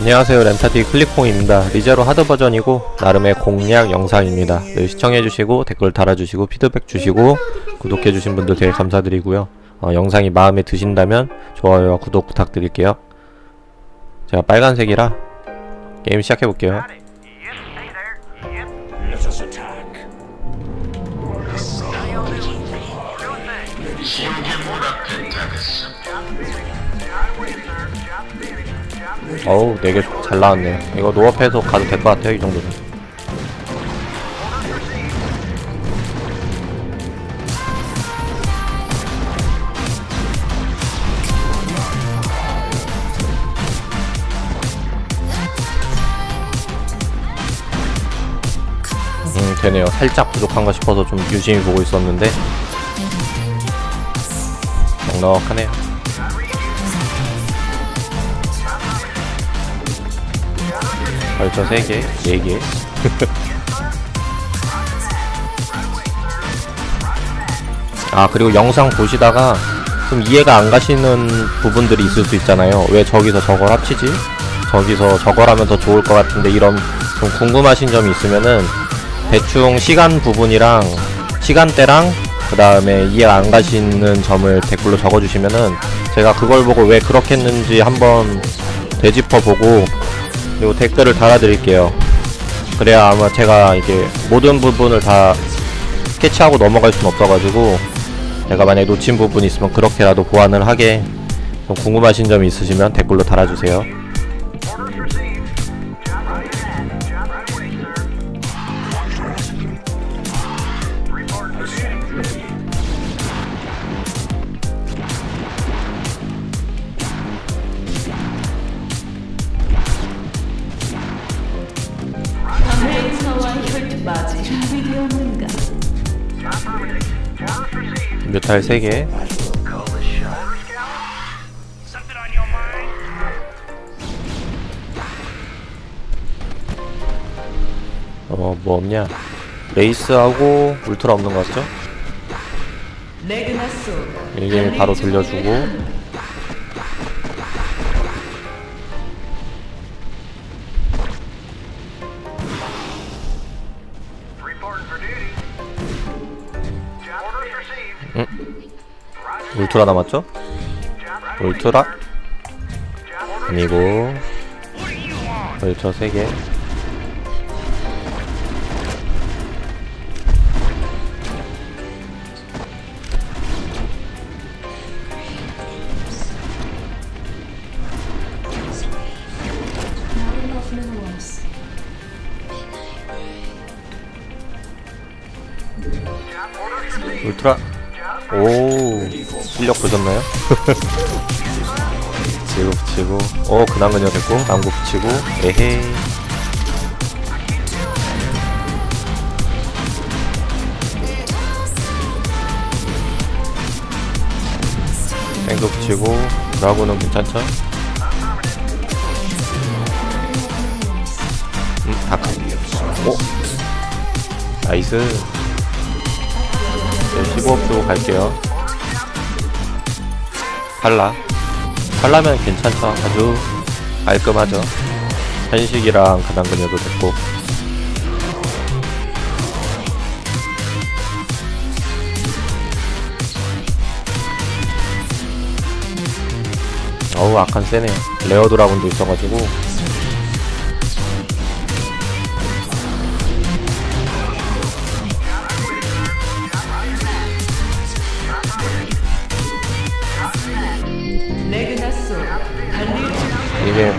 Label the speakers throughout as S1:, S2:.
S1: 안녕하세요. 렌타디 클릭콩입니다. 리제로 하드 버전이고 나름의 공략 영상입니다. 늘 시청해주시고 댓글 달아주시고 피드백 주시고 구독해주신 분들 되게 감사드리고요. 어, 영상이 마음에 드신다면 좋아요와 구독 부탁드릴게요. 제가 빨간색이라 게임 시작해볼게요. 어우 4개 잘 나왔네요 이거 노업해서 가도 될 것 같아요 이 정도면. 음 되네요. 살짝 부족한가 싶어서 좀 유심히 보고 있었는데. 넉넉하네요 벌써 3개, 4개 아 그리고 영상 보시다가 좀 이해가 안 가시는 부분들이 있을 수 있잖아요 왜 저기서 저걸 합치지? 저기서 저걸 하면 더 좋을 것 같은데 이런 좀 궁금하신 점이 있으면은 대충 시간 부분이랑 시간대랑 그 다음에 이해가 안 가시는 점을 댓글로 적어주시면은 제가 그걸 보고 왜 그렇게 했는지 한번 되짚어보고 그리고 댓글을 달아드릴게요. 그래야 아마 제가 이게 모든 부분을 다 스케치하고 넘어갈 수는 없어가지고 제가 만약에 놓친 부분이 있으면 그렇게라도 보완을 하게 좀 궁금하신 점이 있으시면 댓글로 달아주세요. 뮤탈 3개
S2: Something on your mind?
S1: 어뭐 없냐 레이스하고 울트라 없는 것 같죠? 1게임 바로 돌려주고 응? 울트라 남았죠? 울트라 아니고? 울트라 3개
S3: Job orders received.
S1: 울트라 오 실력 보셨나요? 지구 붙이고 오 근황 그녀 됐고 남구 붙이고 에헤이 땡도 붙이고 드라고는 괜찮죠? 음 다크 오 나이스 네, 15업 갈게요. 팔라. 팔라면 괜찮죠. 아주 깔끔하죠. 현식이랑 가당 그녀도 됐고. 어우, 아칸 세네요. 레어 드라군도 있어가지고.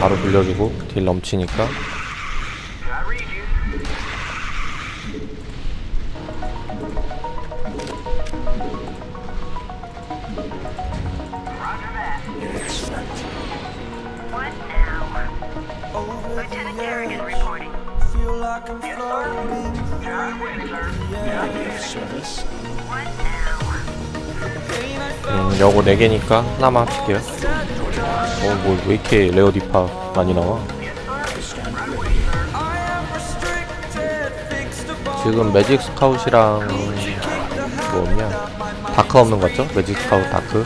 S1: 바로 돌려주고, 딜 넘치니까. 음, 여고 4개니까 하나만 합칠게요. 어, 뭐, 왜 이렇게 레어 디파 많이 나와? 지금 매직 스카웃이랑 뭐 없냐? 다크 없는 것 같죠? 매직 스카웃 다크.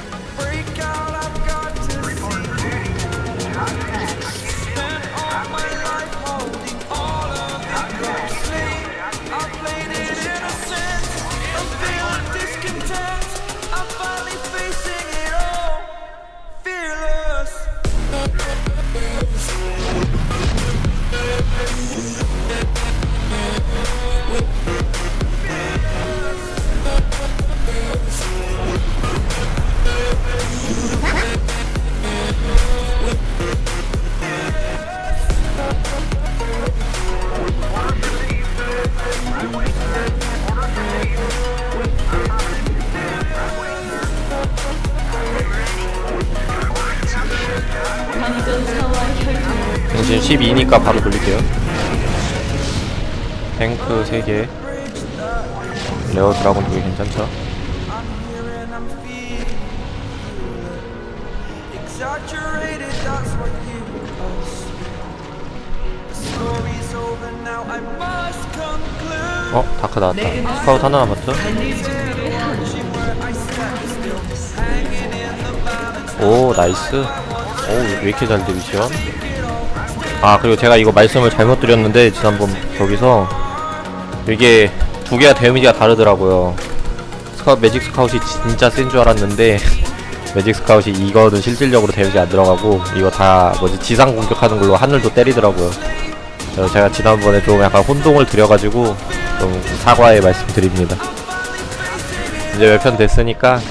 S1: 12니까 바로 돌릴게요 탱크 3개 레어 드라곤 2개 괜찮죠? 어? 다크 나왔다 스카우트 하나 남았죠? 오 나이스 오왜 이렇게 잘 들리죠? 아 그리고 제가 이거 말씀을 잘못 드렸는데 지난번 저기서 이게 두 개가 데미지가 다르더라고요. 스카웃 매직 스카웃이 진짜 센 줄 알았는데 매직 스카웃이 이거는 실질적으로 데미지 안 들어가고 이거 다 뭐지 지상 공격하는 걸로 하늘도 때리더라고요. 그래서 제가 지난번에 좀 약간 혼동을 드려가지고 좀 사과의 말씀 드립니다. 이제 몇 편 됐으니까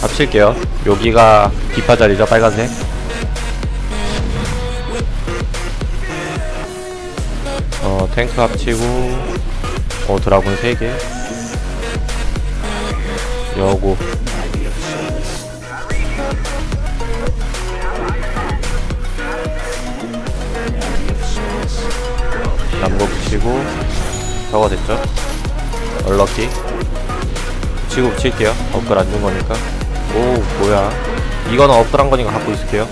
S1: 합칠게요. 여기가 기파 자리죠 빨간색 탱크 합치고 어 드라군 3개. 여고. 남고 붙이고 저거 됐죠? 얼럭키 붙이고 붙일게요. 업글 안 준 거니까. 오 뭐야. 이거는 업글 한 거니까 갖고 있을게요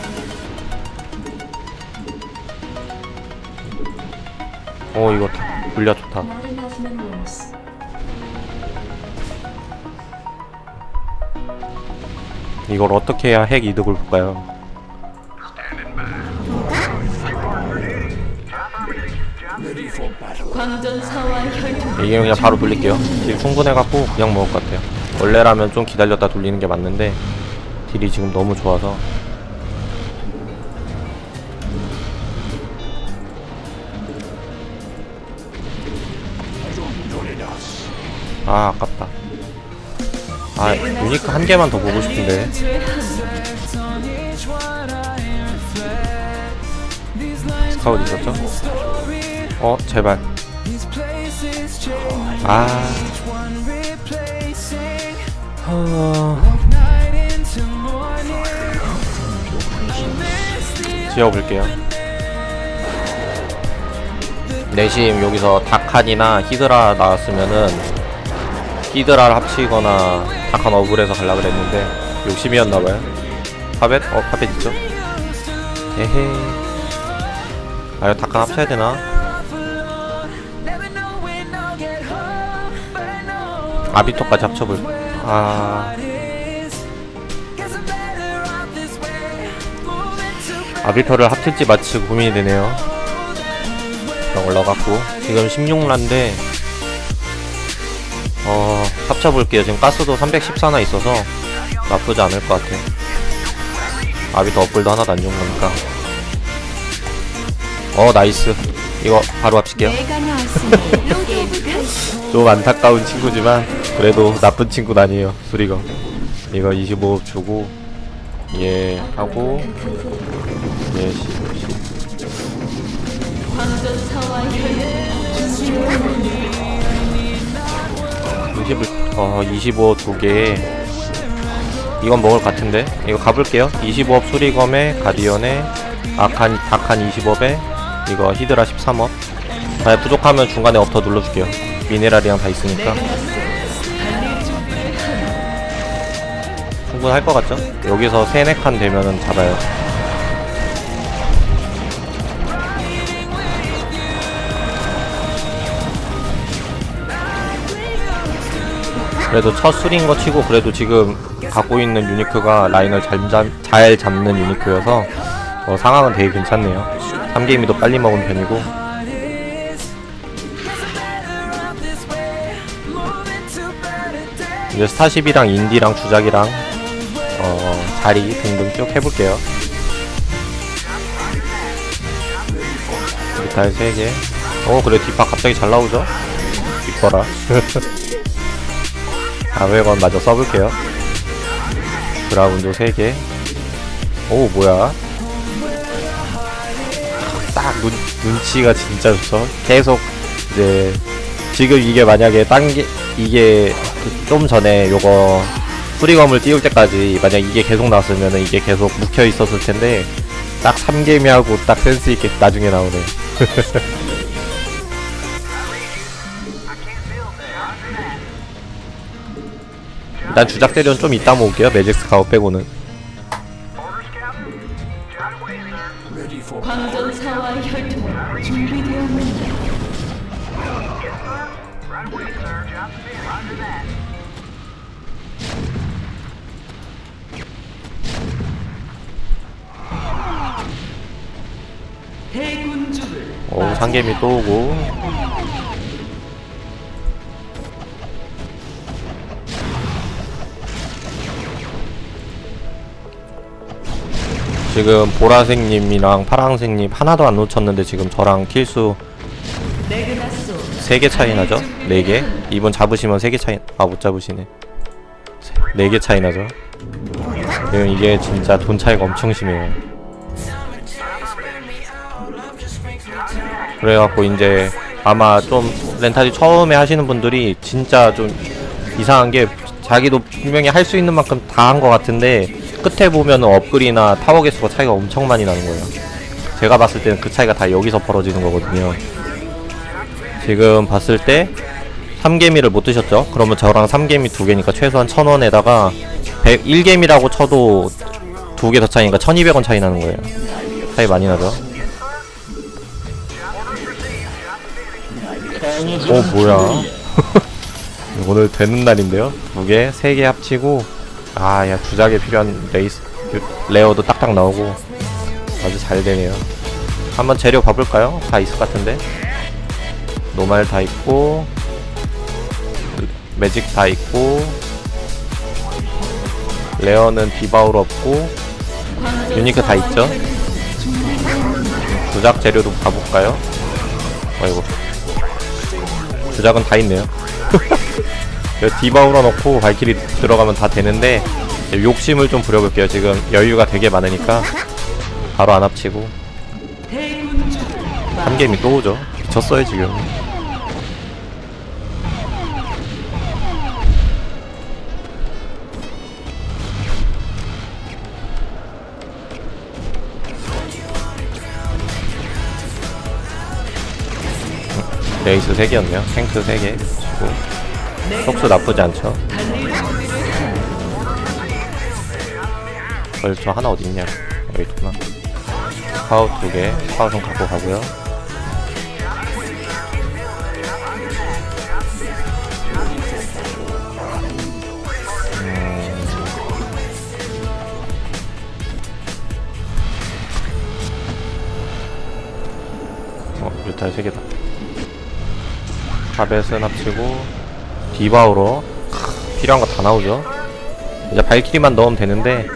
S1: 오 이거 다 분량 좋다. 이걸 어떻게 해야 핵 이득을 볼까요? 이게 그냥 바로 돌릴게요. 딜 충분해갖고 그냥 먹을 것 같아요. 원래라면 좀 기다렸다 돌리는 게 맞는데 딜이 지금 너무 좋아서 아 아깝다. 아 유니크 한 개만 더 보고 싶은데. 스카웃 있었죠? 어 제발. 아. 어... 지어볼게요. 내심 여기서 다칸이나 히드라 나왔으면은 히드라를 합치거나 다칸 어블에서 갈라 그랬는데 욕심이었나봐요 파벳? 어 파벳 있죠? 에헤 아 이거 다칸 합쳐야 되나? 아비토까지 합쳐볼 아 아비토를 합칠지 마치 고민이 되네요 올라갔고 지금 16란데 어 합쳐볼게요. 지금 가스도 314나 있어서 나쁘지 않을 것 같아 아비토 업글도 하나도 안준 거니까. 어 나이스. 이거 바로 합칠게요.
S4: 게임
S1: 좀 안타까운 친구지만 그래도 나쁜 친구는 아니에요 수리거. 이거 25억 주고 얘 하고 얘 10, 10.
S4: 광전사와 혈투
S1: 20을 어 25억 두개. 이건 먹을 것 같은데? 이거 가볼게요. 25업 수리검에 가디언에 아칸 다칸 25업에 이거 히드라 13업. 만약 부족하면 중간에 업 더 눌러줄게요. 미네랄이랑 다 있으니까. 충분할 것 같죠? 여기서 3, 4칸 되면은 잡아요 그래도 첫 술인 거 치고 그래도 지금 갖고 있는 유니크가 라인을 잘, 잡, 잘 잡는 유니크여서 어, 상황은 되게 괜찮네요. 3게임이도 빨리 먹은 편이고. 이제 스타쉽이랑 인디랑 주작이랑 어, 자리 등등 쭉 해볼게요. 미탈 3개. 어 그래. 뒷파 갑자기 잘 나오죠? 이뻐라 400원 마저 써볼게요. 드라운드 3개. 오 뭐야? 딱 눈, 눈치가 진짜 좋죠. 계속 이제 지금 이게 만약에 딴게 이게 그좀 전에 요거 프리검을 띄울 때까지 만약 이게 계속 나왔으면은 이게 계속 묵혀 있었을 텐데 딱 3개미 하고 딱 센스 있게 나중에 나오네. 일단 주작 대련 좀 이따 모을게요. 매직스 가오 빼고는. 오, 상개미 또 오고. 지금 보라색님이랑 파랑색님 하나도 안 놓쳤는데 지금 저랑 킬수
S4: 레그나소
S1: 3개 차이 나죠? 4개? 이번 잡으시면 3개 차이 아 못 잡으시네 4개 차이 나죠? 지금 이게 진짜 돈 차이가 엄청 심해요 그래갖고 이제 아마 좀 렌탈이 처음에 하시는 분들이 진짜 좀 이상한 게 자기도 분명히 할 수 있는 만큼 다 한 것 같은데 끝에 보면 업글이나 타워 개수가 차이가 엄청 많이 나는 거예요 제가 봤을 때는 그 차이가 다 여기서 벌어지는 거거든요 지금 봤을 때 3개미를 못 드셨죠? 그러면 저랑 3개미 2개니까 최소한 1000원에다가 1개미라고 쳐도 2개 더 차이니까 1200원 차이 나는 거예요 차이 많이 나죠? 어 뭐야 오늘 되는 날인데요? 두 개, 세 개 합치고 아야 주작에 필요한 레이스 레어도 딱딱 나오고 아주 잘 되네요 한번 재료 봐볼까요? 다 있을 것 같은데 노말 다 있고 매직 다 있고 레어는 디바우로 없고 유니크 다 있죠? 주작 재료도 봐볼까요? 아이고 주작은 다 있네요 디바우로 넣고 발키리 들어가면 다 되는데 욕심을 좀 부려볼게요. 지금 여유가 되게 많으니까 바로 안 합치고
S4: 대군주를
S1: 한 게임이 또 오죠. 미쳤어요 지금. 레이스 3개였네요. 탱크 3개. 그리고 속수 나쁘지 않죠. 벌써 하나 어딨냐. 여기 있구나. 파워 2개. 파워 좀 갖고 가고요. 어, 뮤탈 3개다. 타벳은 합치고, 디바우로, 크, 필요한 거 다 나오죠? 이제 발키리만 넣으면 되는데,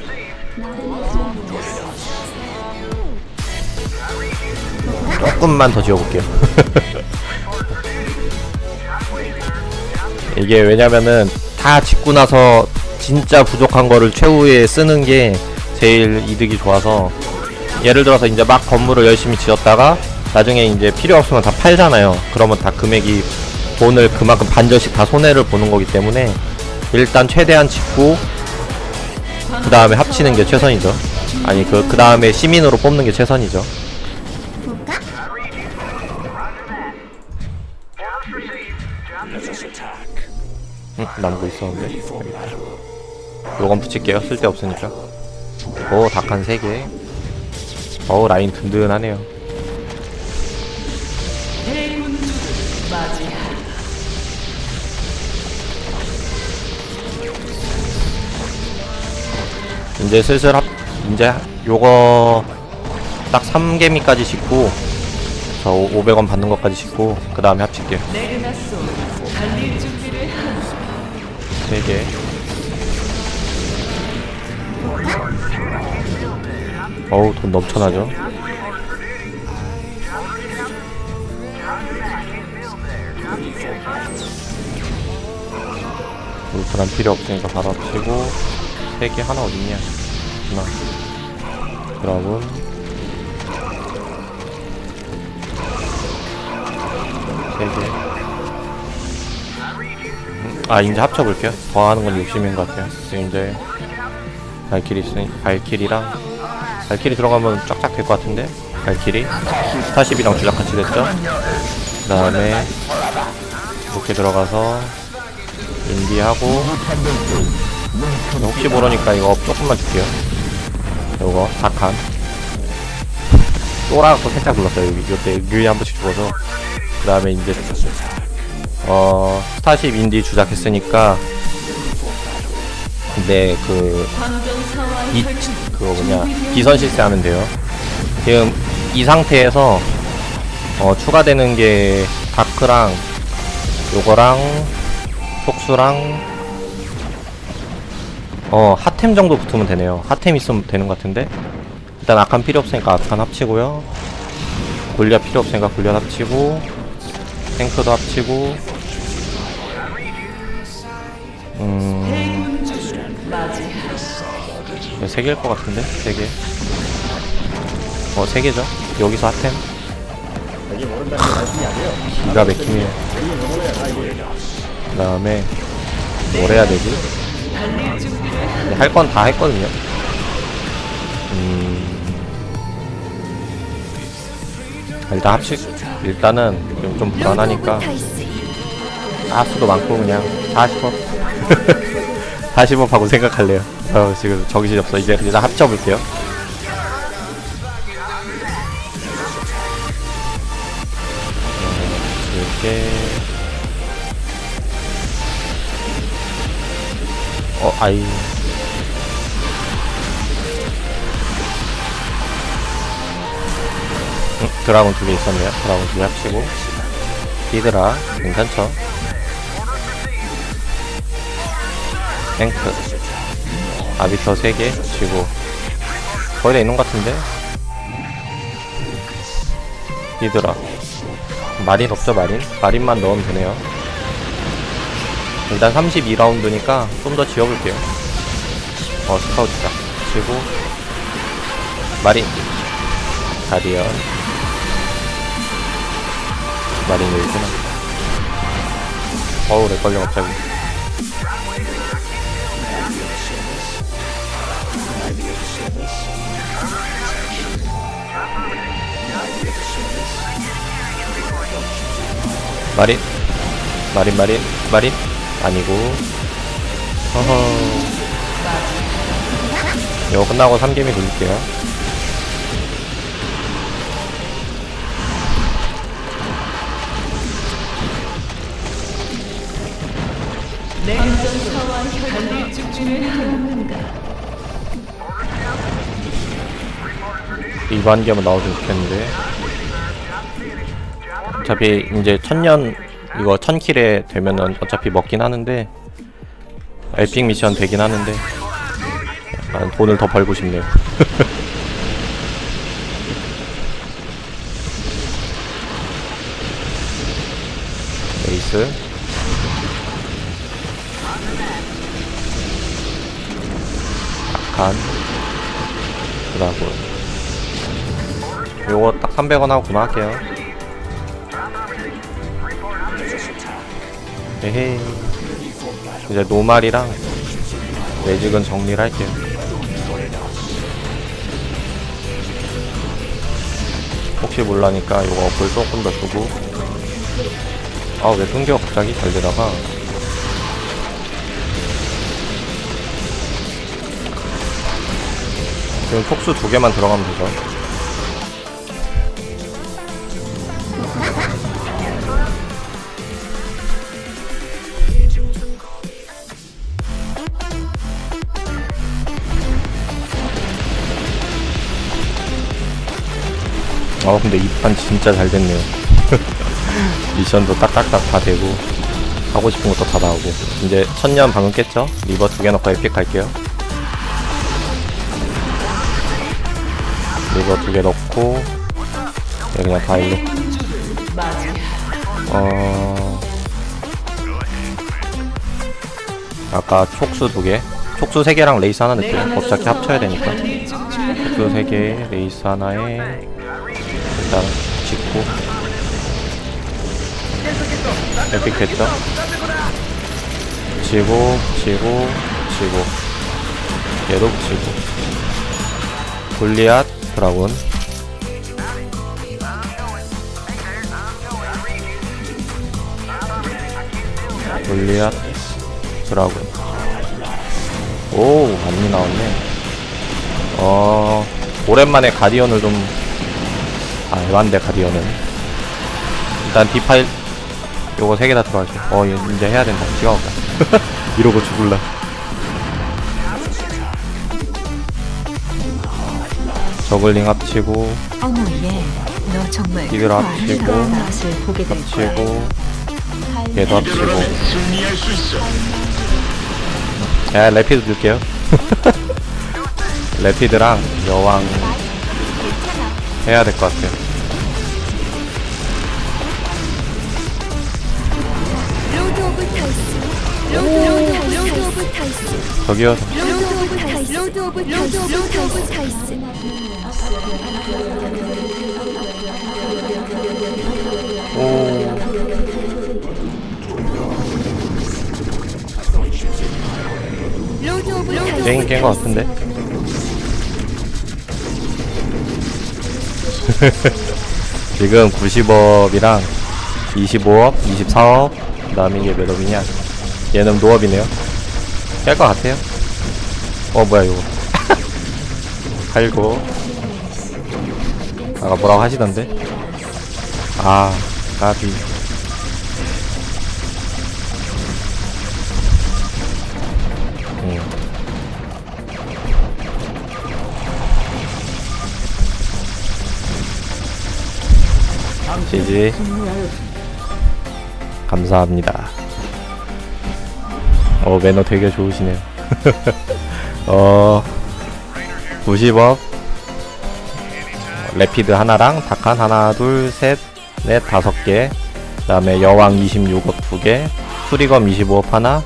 S1: 조금만 더 지어볼게요. 이게 왜냐면은 다 짓고 나서 진짜 부족한 거를 최후에 쓰는 게 제일 이득이 좋아서 예를 들어서 이제 막 건물을 열심히 지었다가 나중에 이제 필요 없으면 다 팔잖아요. 그러면 다 금액이 돈을 그만큼 반절씩 다 손해를 보는 거기 때문에 일단 최대한 짓고 그 다음에 합치는 게 최선이죠. 아니 그 그 다음에 시민으로 뽑는 게 최선이죠. 응, 남고 있었는데. 요건 붙일게요. 쓸데없으니까. 오, 닭 한 3개. 어우, 라인 든든하네요. 이제 슬슬 합, 이제 요거 딱 3개미까지 짓고, 저 500원 받는 것까지 짓고, 그 다음에 합칠게요.
S4: 레그나소 달릴 준비를 하라.
S1: 3개. 어우, 돈 넘쳐나죠? 울트란 필요 없으니까 바로 합치고 3개 하나 어딨냐 하나. 드라군 세개. 음, 아 이제 합쳐볼게요. 더 하는 건 욕심인 것 같아요. 이제 발키리 있으니 발키리랑 발키리 들어가면 쫙쫙 될 것 같은데? 발키리? 스타쉽이랑 주작 같이 됐죠? 그 다음에 이렇게 들어가서 인디하고. 혹시 모르니까 이거 조금만 줄게요 요거 4칸 쫄아갖고 살짝 눌렀어요 여기 이때 뮤이 한 번씩 죽어서 그 다음에 이제 어 스타쉽 인디 주작했으니까 근데 그 이. 그거 뭐냐 비선 실세 하면 돼요. 지금 이 상태에서 어 추가되는 게 다크랑 요거랑 속수랑 어 핫템 정도 붙으면 되네요. 핫템 있으면 되는 것 같은데 일단 아칸 필요 없으니까 아칸 합치고요. 골리앗 필요 없으니까 골리앗 합치고 탱크도 합치고 음.
S4: 대군주를 맞이하라.
S1: 세 개일 것 같은데? 세 개. 어, 세 개죠? 여기서 핫템. 기가 막히네요. 그 다음에, 뭘 해야 되지?
S4: 달릴 준비를
S1: 할건 다 했거든요. 음. 일단 합치, 일단은 좀, 좀 불안하니까. 가수도 많고, 그냥 40업. 40업 하고 생각할래요. 어, 지금 정신이 없어. 이제 일단 합쳐볼게요. 어, 이렇게. 어, 아이. 드라곤 두 개 있었네요. 드라곤 두 개 합치고. 히드라, 괜찮죠? 탱크. 아비터 3개 치고. 거의 다 있는 것 같은데? 히드라. 마린 없죠, 마린? 마린만 넣으면 되네요. 일단 32라운드니까 좀 더 지어볼게요. 어, 스카우트다. 치고, 마린. 가디언. 마린 여기구나. 어우, 렉 걸려, 갑자기. 마린. 마린, 마린, 마린. 아니고. 허허. 이거 끝나고 3개미 돌릴게요. 이거 한 개만 나오면 좋겠는데. 어차피 이제 천년 이거 천킬에 되면은 어차피 먹긴 하는데 에픽 미션 되긴 하는데 약간 돈을 더 벌고 싶네요. 에이스 아칸 드라군 요거 딱 300원 하고 그만할게요. 에헤이. 이제 노말이랑 매직은 정리를 할게요. 혹시 몰라니까 요거 어플 조금 더 주고. 아 왜 끊겨? 갑자기 잘 되다가 지금 촉수 두 개만 들어가면 되죠 아 근데 이 판 진짜 잘 됐네요. 미션도 딱딱딱 다 되고 하고 싶은 것도 다 나오고. 이제 천년 방금 깼죠? 리버 두 개 넣고 에픽 갈게요 리버 두개 넣고 네, 그냥 다 일로. 어... 아까 촉수 두 개, 촉수 세 개랑 레이스 하나 넣을게요. 어차피 합쳐야 되니까.
S4: 준비를
S1: 촉수 세 개, 레이스 하나에 일단 짓고 에픽 됐죠? 지고, 지고, 지고 얘도 붙이고 골리앗 드라군 골리앗 드라군 오 많이 나왔네. 어 오랜만에 가디언을 좀 아, 에반데 가디언은. 일단 디파일 요거 세 개 다 들어가죠 어얘 이제 해야 된다. 시간 없다 이러고 죽을라 저글링 합치고
S5: 어머 얘, 너 정말
S1: 이걸 합치고. 합치고 얘도 합치고. 야 레피드 줄게요. 레피드랑 여왕 해야 될 것 같아요. 저기요.
S6: 로드 오브 타이스. 로드 오브 타이스. 로드 오브 타이스
S1: 오.
S6: 로드 오브 타이스
S1: 게임 깬것 같은데? 지금 90업이랑 25업, 24업 그 다음에 이게 몇 업이냐? 얘는 노업이네요. 깰 것 같아요. 어 뭐야 이거. 팔고 아까 뭐라고 하시던데? 아 까비. 음. 지지 감사합니다. 어 매너 되게 좋으시네요. 어 90억 레피드 하나랑 다칸 하나 둘 셋 넷 다섯 개. 그 다음에 여왕 26억 두개 수리검 25억 하나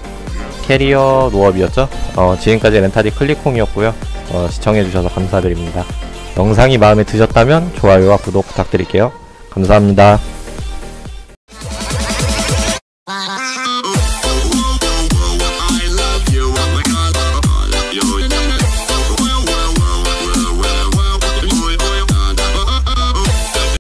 S1: 캐리어 노업이었죠? 어 지금까지 렌타디 클리콩이었고요. 어 시청해주셔서 감사드립니다. 영상이 마음에 드셨다면 좋아요와 구독 부탁드릴게요. 감사합니다